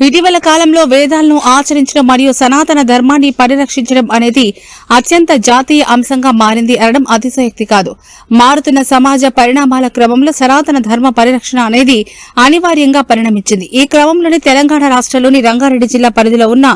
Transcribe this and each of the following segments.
ఇటీవల కాలంలో వేదాలను ఆచరించడం మరియు సనాతన ధర్మాన్ని పరిరక్షించడం అనేది అత్యంత జాతీయ అంశంగా మారింది అనడం అతిశయోక్తి కాదు. మారుతున్న సమాజ పరిణామాల క్రమంలో సనాతన ధర్మ పరిరక్షణ అనేది అనివార్యంగా పరిణమించింది. ఈ క్రమంలోనే తెలంగాణ రాష్ట్రంలోని రంగారెడ్డి జిల్లా పరిధిలో ఉన్న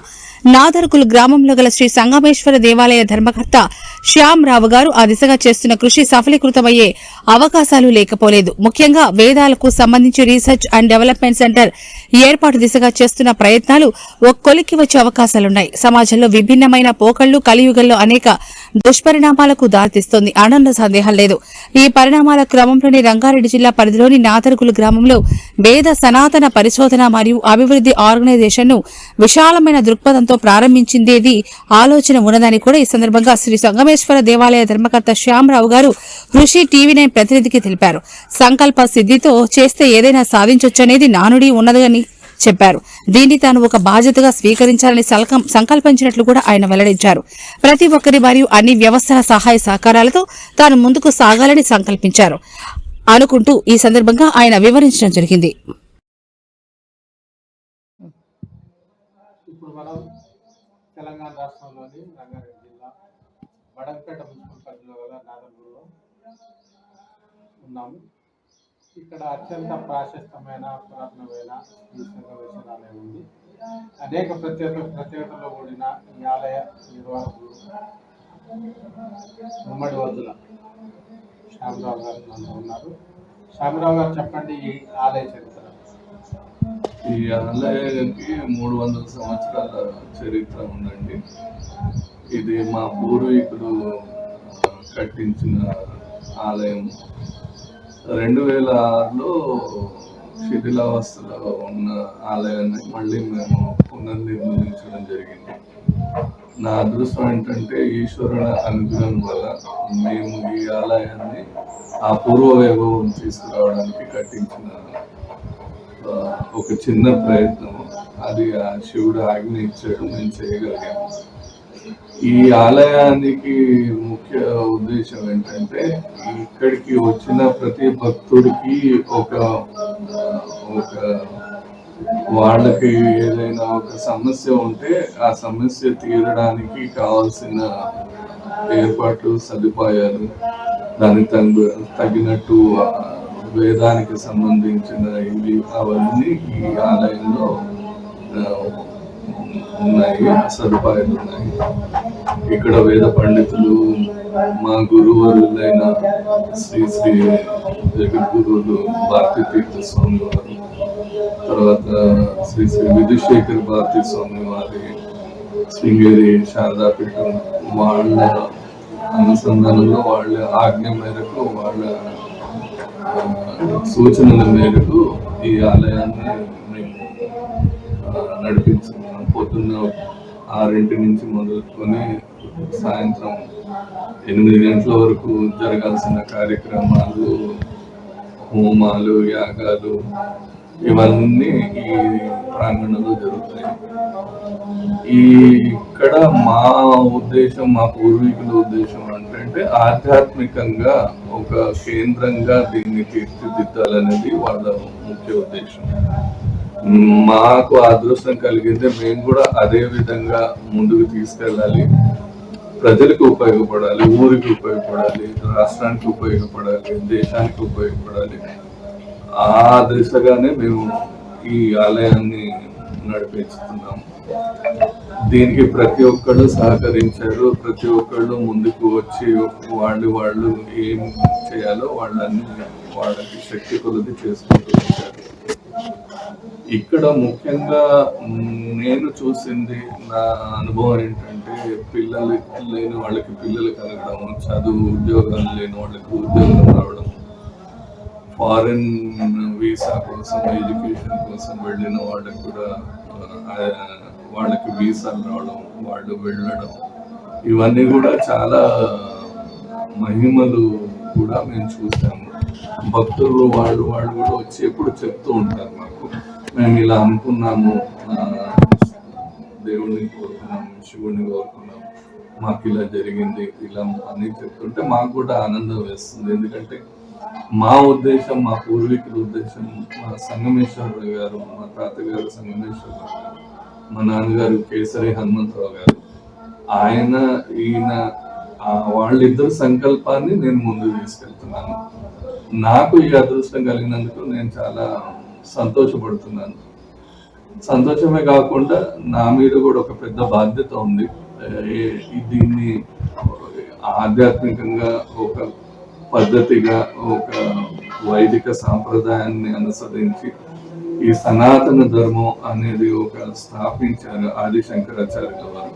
నాదర్కుల్ గ్రామంలో గల శ్రీ సంగమేశ్వర దేవాలయ ధర్మకర్త శ్యామ్ రావు గారు ఆ దిశగా చేస్తున్న కృషి సఫలీకృతమయ్యే అవకాశాలు లేకపోలేదు. ముఖ్యంగా వేదాలకు సంబంధించి రీసెర్చ్ అండ్ డెవలప్మెంట్ సెంటర్ ఏర్పాటు దిశగా చేస్తున్న ప్రయత్నాలు ఒక వచ్చే అవకాశాలున్నాయి. సమాజంలో విభిన్నమైన పోకళ్ళు కలియుగంలో అనేక దుష్పరిణామాలకు దారితీస్తోంది. అనడంలో సందేహం లేదు. ఈ పరిణామాల క్రమంలోని రంగారెడ్డి జిల్లా పరిధిలోని నాతరుకుల గ్రామంలో వేద సనాతన పరిశోధన మరియు అభివృద్ధి ఆర్గనైజేషన్ను విశాలమైన దృక్పథంతో ప్రారంభించిందేది ఆలోచన ఉన్నదని కూడా ఈ సందర్భంగా శ్రీ సంగమేశ్వర దేవాలయ ధర్మకర్త శ్యామరావు గారు కృషి టీవీ నైన్ ప్రతినిధికి తెలిపారు. సంకల్ప సిద్ధితో చేస్తే ఏదైనా సాధించొచ్చనేది నానుడి ఉన్నదని చెప్పారు. దీన్ని తాను ఒక బాధ్యతగా స్వీకరించాలని సంకల్పించినట్లు కూడా ఆయన వెల్లడించారు. ప్రతి ఒక్కరి మరియు అన్ని వ్యవస్థల సహాయ సహకారాలతో తాను ముందుకు సాగాలని సంకల్పించారు అనుకుంటూ ఈ సందర్భంగా ఆయన వివరించడం జరిగింది. తెలంగాణ రాష్ట్రంలోని రంగారెడ్డి జిల్లా వడంపేట మున్సిపల్ పరిధిలో గల ఉన్నాము. ఇక్కడ అత్యంత ప్రాశస్తమైన పురాతనమైన ఈ సంఘవేశ్వరాలయం ఉంది. అనేక ప్రత్యేక ప్రత్యేకతలో కూడిన ఈ ఆలయ నిర్వాహకులు ఉమ్మడి వద్దుల శ్యామరావు గారు మనతో ఉన్నారు. శ్యామరావు గారు చెప్పండి ఈ ఆలయ చరిత్ర. ఈ ఆలయానికి మూడు వందల సంవత్సరాల చరిత్ర ఉందండి. ఇది మా పూర్వీకులు కట్టించిన ఆలయం. రెండు వేల ఆరులో శిథిలావస్థలో ఉన్న ఆలయాన్ని మళ్ళీ మేము పునర్నిర్మించడం జరిగింది. నా అదృష్టం ఏంటంటే ఈశ్వరుని అనుగ్రహం వల్ల మేము ఈ ఆలయాన్ని ఆ పూర్వ వైభవం తీసుకురావడానికి కట్టించిన ఒక చిన్న ప్రయత్నం. అది ఆ శివుడు ఆజ్ఞ ఇచ్చాడు మేము చేయగలిగాము. ఈ ఆలయానికి ముఖ్య ఉద్దేశం ఏంటంటే ఇక్కడికి వచ్చిన ప్రతి భక్తుడికి ఒక ఒక వాళ్ళకి ఏదైనా ఒక సమస్య ఉంటే ఆ సమస్య తీరడానికి కావాల్సిన ఏర్పాట్లు సదుపాయాలు దానికి తగు తగినట్టు వేదానికి సంబంధించిన ఇవి అవన్నీ ఈ ఆలయంలో ఉన్నాయి సదుపాయాలు ఉన్నాయి ఇక్కడ వేద పండితులు మా గురువరులైన శ్రీ శ్రీ జగద్గురువులు భారతీ తీర్థ స్వామి వారు తర్వాత శ్రీ శ్రీ విధుశేఖర్ భారతీ స్వామి వారి శృంగేరి శారదాపీఠం వాళ్ళ అనుసంధానంలో వాళ్ళ ఆజ్ఞ మేరకు వాళ్ళ సూచనల మేరకు ఈ ఆలయాన్ని మేము నడిపించుకున్నాం పొద్దున్న ఆరింటి నుంచి మొదలుకొని సాయంత్రం ఎనిమిది గంటల వరకు జరగాల్సిన కార్యక్రమాలు హోమాలు యాగాలు ఇవన్నీ ఈ ప్రాంగణంలో జరుగుతాయి. ఈ ఇక్కడ మా ఉద్దేశం మా పూర్వీకుల ఉద్దేశం అంటే ఆధ్యాత్మికంగా ఒక కేంద్రంగా దీన్ని తీర్చిదిద్దాలనేది వాళ్ళ ముఖ్య ఉద్దేశం. మాకు అదృష్టం కలిగితే మేము కూడా అదే విధంగా ముందుకు తీసుకెళ్ళాలి. ప్రజలకు ఉపయోగపడాలి ఊరికి ఉపయోగపడాలి రాష్ట్రానికి ఉపయోగపడాలి దేశానికి ఉపయోగపడాలి. ఆ దిశగానే మేము ఈ ఆలయాన్ని నడిపిస్తున్నాము దీనికి ప్రతి ఒక్కళ్ళు సహకరించారు. ప్రతి ఒక్కళ్ళు ముందుకు వచ్చి వాళ్ళు వాళ్ళు ఏం చేయాలో వాళ్ళని వాళ్ళకి శక్తి కొలది చేసుకుంటూ వచ్చారు ఇక్కడ ముఖ్యంగా నేను చూసింది నా అనుభవం ఏంటంటే పిల్లలు లేని వాళ్ళకి పిల్లలు కలగడం చదువు ఉద్యోగం లేని వాళ్ళకి ఉద్యోగం రావడం ఫారిన్ వీసా కోసం ఎడ్యుకేషన్ కోసం వెళ్ళిన వాళ్ళకి కూడా వాళ్ళకి వీసాలు రావడం వాళ్ళు వెళ్ళడం ఇవన్నీ కూడా చాలా మహిమలు కూడా మేము చూసాము. భక్తులు వాళ్ళు వాళ్ళు కూడా వచ్చి ఎప్పుడు చెప్తూ ఉంటారు మాకు. మేము ఇలా అనుకున్నాము. దేవుడిని కోరుకున్నాము శివుడిని కోరుకున్నాము. మాకు ఇలా జరిగింది ఇలా అని చెప్తుంటే మాకు కూడా ఆనందం వేస్తుంది. ఎందుకంటే మా ఉద్దేశం మా పూర్వీకుల ఉద్దేశం మా సంగమేశ్వరరావు గారు మా తాతగారు సంగమేశ్వరరావు గారు మా నాన్నగారు కేసరి హనుమంతరావు గారు ఆయన ఈయన వాళ్ళిద్దరు సంకల్పాన్ని నేను ముందు తీసుకెళ్తున్నాను. నాకు ఈ అదృష్టం కలిగినందుకు నేను చాలా సంతోషపడుతున్నాను. సంతోషమే కాకుండా నా మీద కూడా ఒక పెద్ద బాధ్యత ఉంది. దీన్ని ఆధ్యాత్మికంగా ఒక పద్ధతిగా ఒక వైదిక సాంప్రదాయాన్ని అనుసరించి ఈ సనాతన ధర్మం అనేది ఒక స్థాపించారు ఆది శంకరాచార్యుల వారు.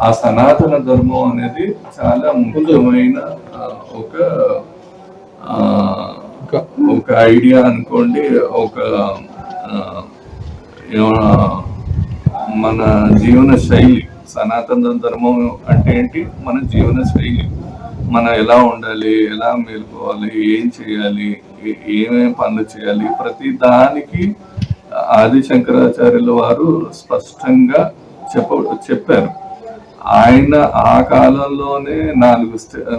ఆ సనాతన ధర్మం అనేది చాలా ముఖ్యమైన ఆ, ఒక ఒక ఐడియా అనుకోండి ఒక మన జీవన శైలి సనాతన ధర్మం అంటే ఏంటి? మన జీవన శైలి. మనం ఎలా ఉండాలి ఎలా మేలుకోవాలి ఏం చేయాలి ఏ- పనులు చేయాలి ప్రతి దానికి ఆది శంకరాచార్యుల వారు స్పష్టంగా చెప్ప చెప్పారు. ఆయన ఆ కాలంలోనే నాలుగు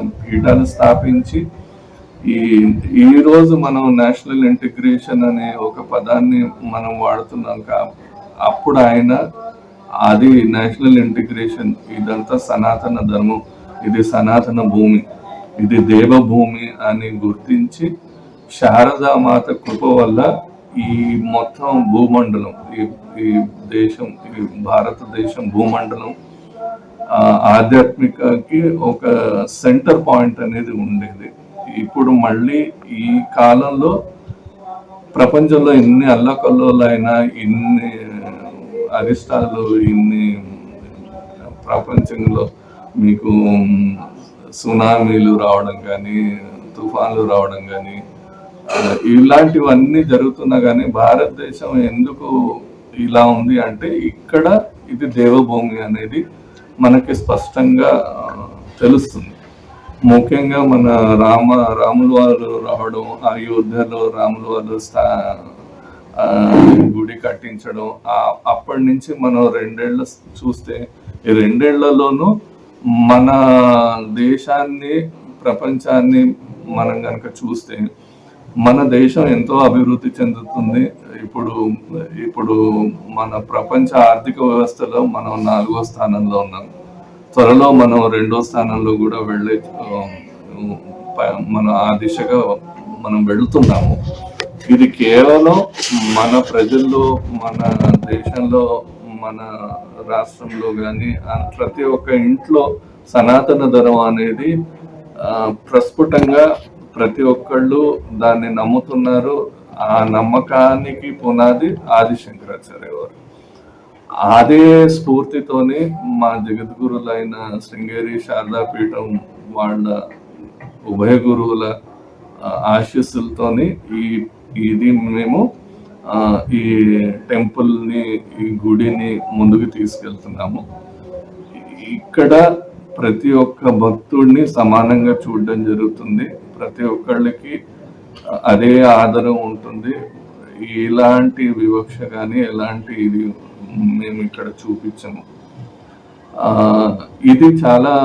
పీఠాలు స్థాపించి ఈ ఈ రోజు మనం నేషనల్ ఇంటిగ్రేషన్ అనే ఒక పదాన్ని మనం వాడుతున్నాం కా అప్పుడు ఆయన అది నేషనల్ ఇంటిగ్రేషన్ ఇదంతా సనాతన ధర్మం ఇది సనాతన భూమి ఇది దేవభూమి అని గుర్తించి శారదామాత కృప వల్ల ఈ మొత్తం భూమండలం ఈ ఈ దేశం ఈ భారతదేశం భూమండలం ఆ, ఆధ్యాత్మికకి ఒక సెంటర్ పాయింట్ అనేది ఉండేది. ఇప్పుడు మళ్ళీ ఈ కాలంలో ప్రపంచంలో ఎన్ని అల్లకల్లోలైనా ఇన్ని అరిష్టాలు ఇన్ని ప్రపంచంలో మీకు సునామీలు రావడం కానీ తుఫాన్లు రావడం కానీ ఇలాంటివన్నీ జరుగుతున్నా కానీ భారతదేశం ఎందుకు ఇలా ఉంది అంటే ఇక్కడ ఇది దేవభూమి అనేది మనకి స్పష్టంగా తెలుస్తుంది. ముఖ్యంగా మన రామ రాముల వారు రావడం అయోధ్యలో రాముల వారు స్థా గుడి కట్టించడం ఆ- అప్పటి నుంచి మనం రెండేళ్ళ చూస్తే ఈ రెండేళ్ళలోనూ మన దేశాన్ని ప్రపంచాన్ని మనం కనుక చూస్తే మన దేశం ఎంతో అభివృద్ధి చెందుతుంది. ఇప్పుడు ఇప్పుడు మన ప్రపంచ ఆర్థిక వ్యవస్థలో మనం నాలుగో స్థానంలో ఉన్నాం. త్వరలో మనం రెండో స్థానంలో కూడా వెళ్ళే మన ఆ దిశగా మనం వెళుతున్నాము. ఇది కేవలం మన ప్రజల్లో మన దేశంలో మన రాష్ట్రంలో కానీ ప్రతి ఒక్క ఇంట్లో సనాతన ధర్మం అనేది ప్రస్ఫుటంగా ప్రతి ఒక్కళ్ళు దాన్ని నమ్ముతున్నారు. ఆ నమ్మకానికి పునాది ఆది శంకరాచార్య వారు. అదే స్ఫూర్తితోనే మా జగద్గురులైన శృంగేరి శారదాపీఠం వాళ్ళ ఉభయ గురువుల ఆశీస్సులతోనే ఈ ఇది మేము ఈ టెంపుల్ని ఈ గుడిని ముందుకు తీసుకెళ్తున్నాము. ఇక్కడ ప్రతి ఒక్క భక్తుడిని సమానంగా చూడడం జరుగుతుంది. ప్రతి ఒక్కళ్ళకి అదే ఆదరం ఉంటుంది. ఎలాంటి వివక్ష కానీ ఎలాంటి ఇది మేము ఇక్కడ చూపించము. ఆ, ఇది చాలా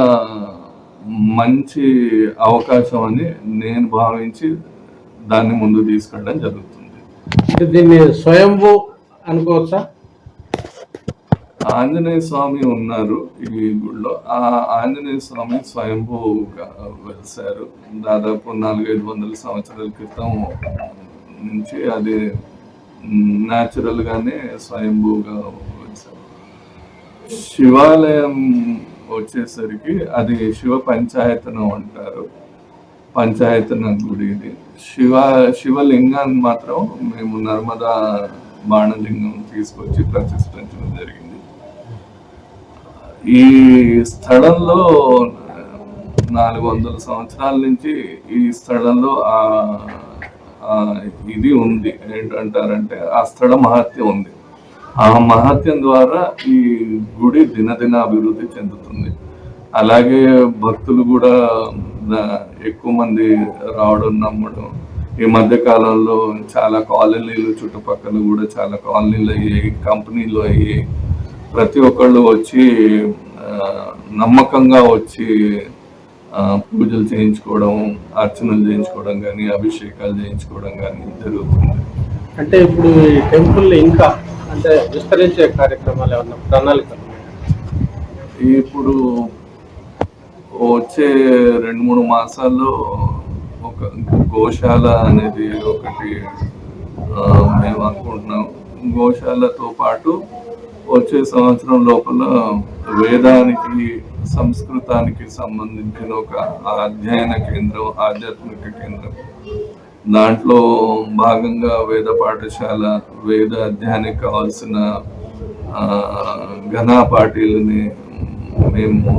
మంచి అవకాశం అని నేను భావించి దాన్ని ముందు తీసుకెళ్ళడం జరుగుతుంది. దీన్ని స్వయంభూ అనుకోవచ్చా? ఆంజనేయ స్వామి ఉన్నారు ఈ గుడిలో. ఆ ఆంజనేయ స్వామి స్వయంభూగా వెలిసారు దాదాపు నాలుగైదు వందల సంవత్సరాల క్రితం నుంచి అది న్యాచురల్గానే స్వయంభూగా వెలిసారు శివాలయం వచ్చేసరికి అది శివ పంచాయతనం అంటారు. పంచాయతన గుడి ఇది. శివ శివలింగాన్ని మాత్రం మేము నర్మదా బాణలింగం తీసుకొచ్చి ప్రతిష్ఠించడం జరిగింది. ఈ స్థలంలో నాలుగు వందల సంవత్సరాల నుంచి ఈ స్థలంలో ఆ ఇది ఉంది. ఏంటంటారంటే ఆ స్థల మహత్యం ఉంది. ఆ మహత్యం ద్వారా ఈ గుడి దినదిన అభివృద్ధి చెందుతుంది. అలాగే భక్తులు కూడా ఎక్కువ మంది రావడం నమ్మడం. ఈ మధ్య కాలంలో చాలా కాలనీలు చుట్టుపక్కల కూడా చాలా కాలనీలు అయ్యాయి కంపెనీలు అయ్యాయి. ప్రతి ఒక్కళ్ళు వచ్చి నమ్మకంగా వచ్చి పూజలు చేయించుకోవడం అర్చనలు చేయించుకోవడం కానీ అభిషేకాలు చేయించుకోవడం కానీ జరుగుతుంది అంటే ఇప్పుడు ఈ టెంపుల్ ఇంకా అంటే విస్తరించే కార్యక్రమాలు ఏమన్నా ప్రణాళికలు ఉన్నాయా? ఇప్పుడు వచ్చే రెండు మూడు మాసాల్లో ఒక గోశాల అనేది ఒకటి మేము అనుకుంటున్నాం గోశాలతో పాటు వచ్చే సంవత్సరం లోపల వేదానికి సంస్కృతానికి సంబంధించిన ఒక అధ్యయన కేంద్రం ఆధ్యాత్మిక కేంద్రం. దాంట్లో భాగంగా వేద పాఠశాల వేద అధ్యయనానికి కావాల్సిన ఘనా పార్టీలని మేము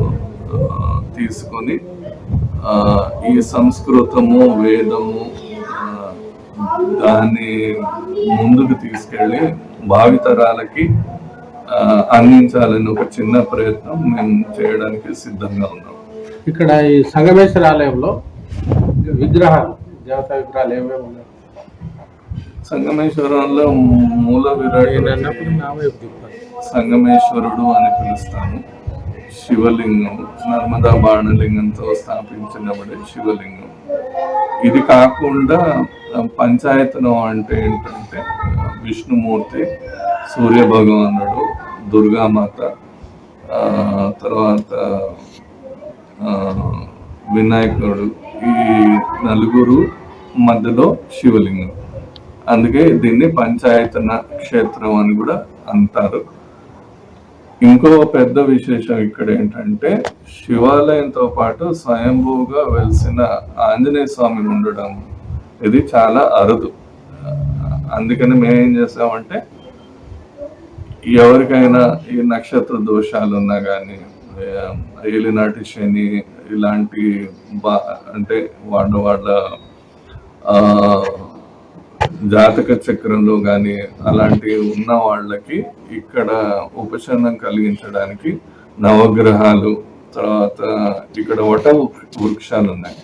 తీసుకొని ఈ సంస్కృతము వేదము దాన్ని ముందుకు తీసుకెళ్ళి భావితరాలకి అందించాలని ఒక చిన్న ప్రయత్నం మేము చేయడానికి సిద్ధంగా ఉన్నాం. ఇక్కడ ఈ సంగమేశ్వర ఆలయంలో విగ్రహాలు దేవతా విగ్రహాలు ఏమేమి ఉన్నాయి? సంగమేశ్వరంలో మూల విరాట్ తిప్పాలి. సంగమేశ్వరుడు అని పిలుస్తాము. శివలింగం నర్మదా బాణలింగంతో స్థాపించబడే శివలింగం. ఇది కాకుండా పంచాయతనం అంటే ఏంటంటే విష్ణుమూర్తి సూర్య భగవానుడు దుర్గామాత తర్వాత వినాయకుడు ఈ నలుగురు మధ్యలో శివలింగం. అందుకే దీన్ని పంచాయతన క్షేత్రం అని కూడా అంటారు. ఇంకో పెద్ద విశేషం ఇక్కడ ఏంటంటే శివాలయంతో పాటు స్వయంభూగా వెలిసిన ఆంజనేయ స్వామి ఉండడం ఇది చాలా అరుదు. అందుకని మేము ఏం చేసామంటే ఎవరికైనా ఈ నక్షత్ర దోషాలు ఉన్నా కానీ ఏలినాటి శని ఇలాంటి బా అంటే వాళ్ళ వాళ్ళ జాతక చక్రంలో కానీ అలాంటివి ఉన్న వాళ్ళకి ఇక్కడ ఉపశమనం కలిగించడానికి నవగ్రహాలు తర్వాత ఇక్కడ వట వృక్షాలు ఉన్నాయి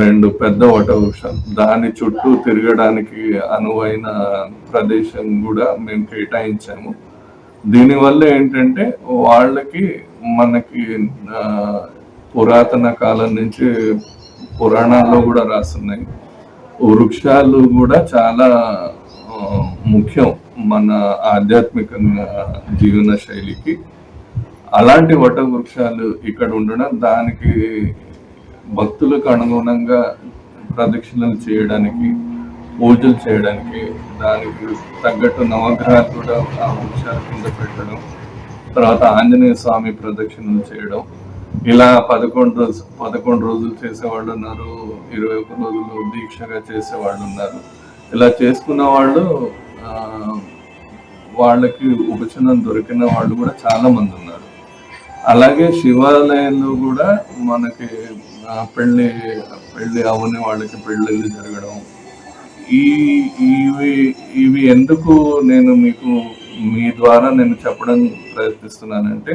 రెండు పెద్ద వట వృక్షాలు దాని చుట్టూ తిరగడానికి అనువైన ప్రదేశం కూడా మేము కేటాయించాము. దీనివల్ల ఏంటంటే వాళ్ళకి మనకి పురాతన కాలం నుంచి పురాణాల్లో కూడా రాస్తున్నాయి. వృక్షాలు కూడా చాలా ముఖ్యం మన ఆధ్యాత్మిక జీవన శైలికి. అలాంటి వట వృక్షాలు ఇక్కడ ఉండడం దానికి భక్తులకు అనుగుణంగా ప్రదక్షిణలు చేయడానికి పూజలు చేయడానికి దానికి తగ్గట్టు నవగ్రహాలు కూడా ఆ వృక్షాల కింద పెట్టడం తర్వాత ఆంజనేయ స్వామి ప్రదక్షిణలు చేయడం. ఇలా పదకొండు రోజు పదకొండు రోజులు చేసేవాళ్ళు ఉన్నారు ఇరవై ఒక్క రోజులు దీక్షగా చేసేవాళ్ళు ఉన్నారు. ఇలా చేసుకున్న వాళ్ళు వాళ్ళకి ఉపశమనం దొరికిన వాళ్ళు కూడా చాలా మంది ఉన్నారు. అలాగే శివాలయంలో కూడా మనకి పెళ్ళి పెళ్ళి అవని వాళ్ళకి పెళ్ళిళ్ళు జరగడం. ఈ ఇవి ఇవి ఎందుకు నేను మీకు మీ ద్వారా నేను చెప్పడం ప్రయత్నిస్తున్నానంటే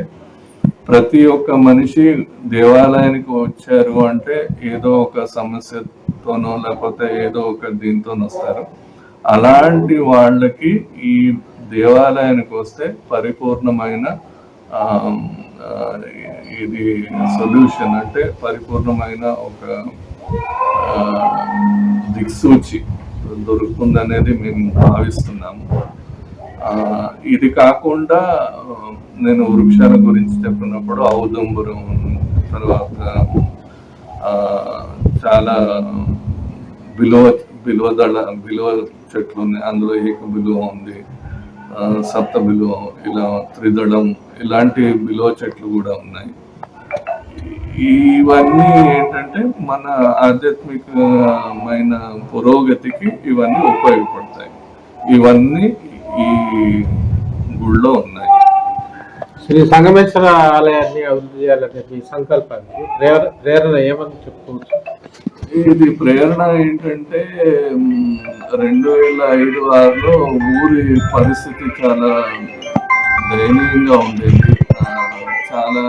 ప్రతి ఒక్క మనిషి దేవాలయానికి వచ్చారు అంటే ఏదో ఒక సమస్యతోనో లేకపోతే ఏదో ఒక దీంతో వస్తారు. అలాంటి వాళ్ళకి ఈ దేవాలయానికి వస్తే పరిపూర్ణమైన ఆ, ఇది సొల్యూషన్ అంటే పరిపూర్ణమైన ఒక దిక్సూచి దొరుకుతుందనేది మేము భావిస్తున్నాము. ఇది కాకుండా నేను వృక్షాల గురించి చెప్పినప్పుడు ఔదంబరం తర్వాత చాలా బిలువ దళ బిలువ చెట్లు ఉన్నాయి. అందులో ఏక బిలువ ఉంది. సప్త బిలువ ఇలా త్రిదళం ఇలాంటి బిలువ చెట్లు కూడా ఉన్నాయి. ఇవన్నీ ఏంటంటే మన ఆధ్యాత్మికమైన పురోగతికి ఇవన్నీ ఉపయోగపడతాయి. ఇవన్నీ ఈ గుళ్ళో ఉన్నాయి. శ్రీ సంగమేశ్వర ఆలయాన్ని అభివృద్ధి చేయాలనే మీ సంకల్పానికి ప్రేరణ ఏమని చెప్పుకోవచ్చు? ఇది ప్రేరణ ఏంటంటే రెండు వేల ఐదు ఆరులో ఊరి పరిస్థితి చాలా దయనీయంగా ఉండేది. చాలా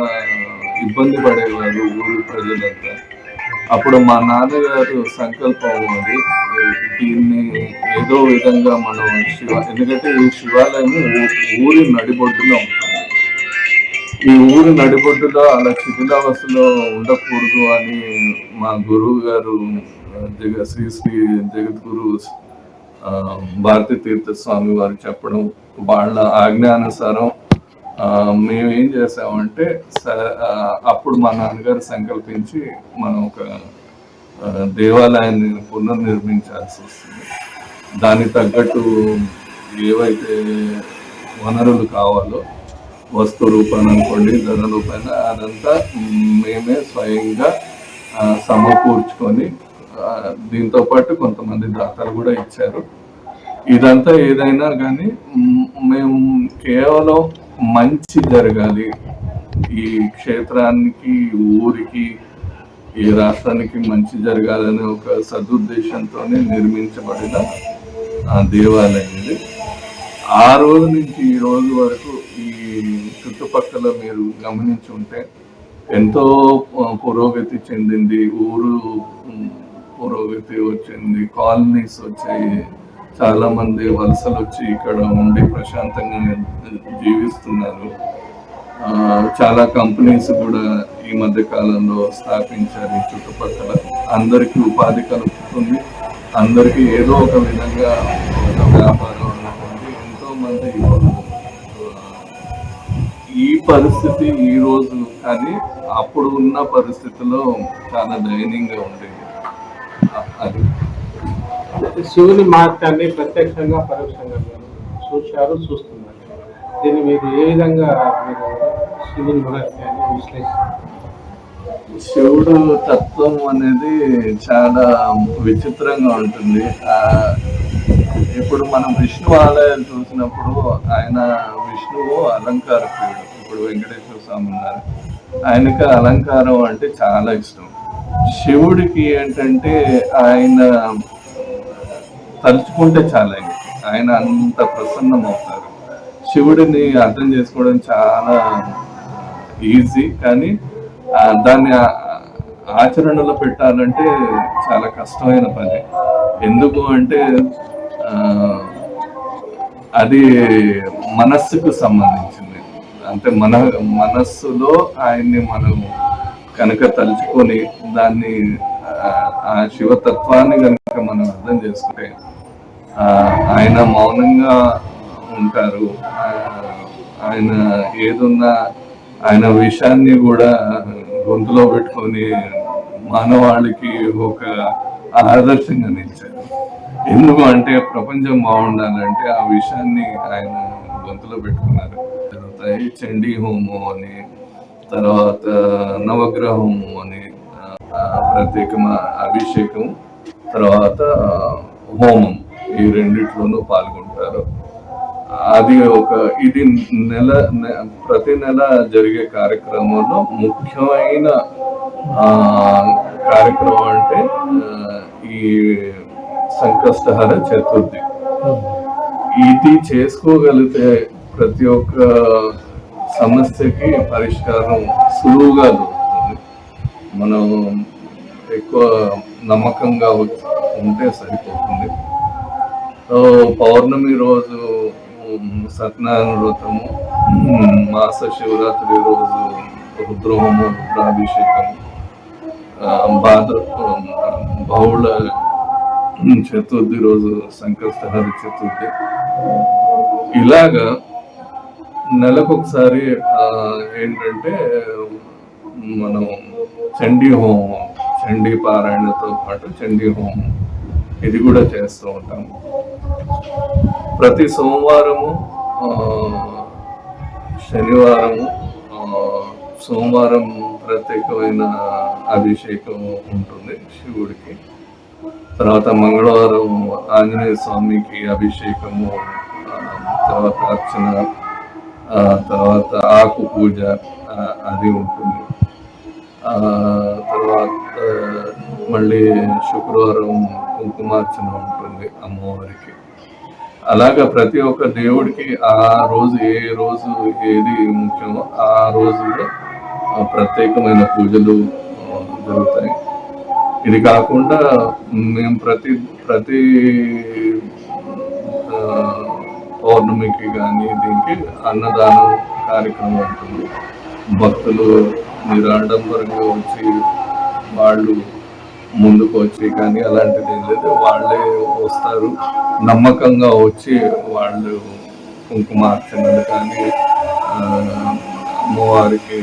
ఇబ్బంది పడేవారు ఊరి ప్రజలంతా. అప్పుడు మా నాన్నగారు సంకల్పం ఉంది దీన్ని ఏదో విధంగా మనం శివ ఎందుకంటే ఈ శివాలయం ఊరి నడిబొడ్డులో ఉంటుంది. ఈ ఊరు నడిబొడ్డులో అలా శిథిలావస్థలో ఉండకూడదు అని మా గురువు గారు జగ శ్రీ శ్రీ జగద్గురు భారతీ తీర్థ స్వామి వారు చెప్పడం వాళ్ళ ఆజ్ఞానుసారం మేము ఏం చేసామంటే స- అప్పుడు మా నాన్నగారు సంకల్పించి మనం ఒక దేవాలయాన్ని పునర్నిర్మించాల్సి వస్తుంది. దానికి తగ్గట్టు ఏవైతే వనరులు కావాలో వస్తు రూపాన్ని అనుకోండి ధన రూపాయన అదంతా మేమే స్వయంగా సమకూర్చుకొని దీంతో పాటు కొంతమంది దాతలు కూడా ఇచ్చారు. ఇదంతా ఏదైనా కానీ మేము కేవలం మంచి జరగాలి. ఈ క్షేత్రానికి ఊరికి ఈ రాష్ట్రానికి మంచి జరగాలనే ఒక సదుద్దేశంతోనే నిర్మించబడిన దేవాలయం ఇది. ఆ రోజు నుంచి ఈ రోజు వరకు చుట్టుపక్కల మీరు గమనించి ఉంటే ఎంతో పురోగతి చెందింది ఊరు పురోగతి వచ్చింది కాలనీస్ వచ్చాయి. చాలా మంది వలసలు వచ్చి ఇక్కడ ఉండి ప్రశాంతంగా జీవిస్తున్నారు. చాలా కంపెనీస్ కూడా ఈ మధ్య కాలంలో స్థాపించారు ఈ చుట్టుపక్కల. అందరికీ ఉపాధి కలుగుతుంది అందరికీ ఏదో ఒక విధంగా ఒక వ్యాపారం అనుకోండి. ఎంతో మంది పరిస్థితి ఈ రోజు కానీ అప్పుడు ఉన్న పరిస్థితిలో చాలా దయనీయంగా ఉండేది. అది. శివుని మహత్యాన్ని ప్రత్యక్షంగా పరోక్షంగా చూశారు చూస్తున్నారు. దీన్ని మీరు ఏ విధంగా మీరు శివుని మహత్యాన్ని విశ్లేషిస్తారు? శివుడు తత్వం అనేది చాలా విచిత్రంగా ఉంటుంది. ఆ ఇప్పుడు మనం విష్ణు ఆలయాలు చూసినప్పుడు ఆయన విష్ణువు అలంకార ప్రియుడు ఇప్పుడు వెంకటేశ్వర స్వామి ఉన్నారు. ఆయనకి అలంకారం అంటే చాలా ఇష్టం. శివుడికి ఏంటంటే ఆయన తలుచుకుంటే చాలా ఆయన. అంత ప్రసన్నం అవుతారు శివుడిని అర్థం చేసుకోవడం చాలా ఈజీ కానీ దాన్ని ఆచరణలో పెట్టాలంటే చాలా కష్టమైన పని. ఎందుకు అంటే అది మనస్సుకు సంబంధించింది. అంటే మన మనస్సులో ఆయన్ని మనం కనుక తలుచుకొని దాన్ని ఆ, శివతత్వాన్ని కనుక మనం అర్థం చేసుకుంటే ఆయన మౌనంగా ఉంటారు. ఆయన ఏదున్నా ఆయన విషయాన్ని కూడా గొంతులో పెట్టుకొని మానవాళికి ఒక ఆదర్శంగా నిలిచారు. ఎందుకు అంటే ప్రపంచం బాగుండాలంటే ఆ విషయాన్ని ఆయన గొంతులో పెట్టుకున్నారు. జరుగుతాయి చండీ హోమం అని తర్వాత నవగ్రహ హోమం అని ఆ, ప్రత్యేకమ అభిషేకం తర్వాత హోమం. ఈ రెండిట్లోనూ పాల్గొంటారు. అది ఒక ఇది నెల ప్రతి నెల జరిగే కార్యక్రమంలో ముఖ్యమైన ఆ, కార్యక్రమం అంటే ఈ సంకష్టహర చతుర్థి. ఇది చేసుకోగలిగితే ప్రతి ఒక్క సమస్యకి పరిష్కారం సులువుగా దొరుకుతుంది. మనం ఎక్కువ నమ్మకంగా ఉంటే సరిపోతుంది. సో పౌర్ణమి రోజు సత్యనారాయణ వ్రతము మాస శివరాత్రి రోజు రుద్రహోమం రుద్రాభిషేకం భాద్ర బహుళ చతుర్థి రోజు సంకష్టహరి చతుర్థి. ఇలాగా నెలకు ఒకసారి ఏంటంటే మనం చండీ హోమం చండీ పారాయణతో పాటు చండీ హోమం ఇది కూడా చేస్తూ ఉంటాము ప్రతి సోమవారము శనివారము సోమవారం ప్రత్యేకమైన అభిషేకం ఉంటుంది శివుడికి. తర్వాత మంగళవారం ఆంజనేయ స్వామికి అభిషేకము తర్వాత అర్చన తర్వాత ఆకు పూజ అది ఉంటుంది. తర్వాత మళ్ళీ శుక్రవారం కుంకుమార్చన ఉంటుంది అమ్మవారికి. అలాగా ప్రతి ఒక్క దేవుడికి ఆ రోజు ఏ రోజు ఏది ముఖ్యమో ఆ రోజులో ప్రత్యేకమైన పూజలు జరుగుతాయి. ఇది కాకుండా మేము ప్రతి ప్రతి పౌర్ణమికి కానీ దీనికి అన్నదానం కార్యక్రమం ఉంటుంది. భక్తులు నిరాడంబరంగా వచ్చి వాళ్ళు ముందుకు వచ్చి కానీ అలాంటిది ఏం లేదు. వాళ్ళే వస్తారు. నమ్మకంగా వచ్చి వాళ్ళు కుంకుమార్చనలు కానీ అమ్మవారికి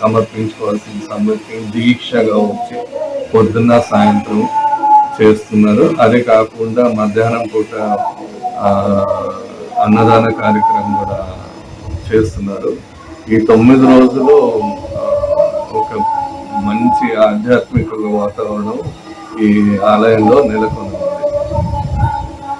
సమర్పించుకోవాల్సిన సమర్పించి దీక్షగా వచ్చి పొద్దున్న సాయంత్రం చేస్తున్నారు. అదే కాకుండా మధ్యాహ్నం పూట అన్నదాన కార్యక్రమం కూడా చేస్తున్నారు. ఈ తొమ్మిది రోజులు ఒక మంచి ఆధ్యాత్మిక వాతావరణం ఈ ఆలయంలో నెలకొంది.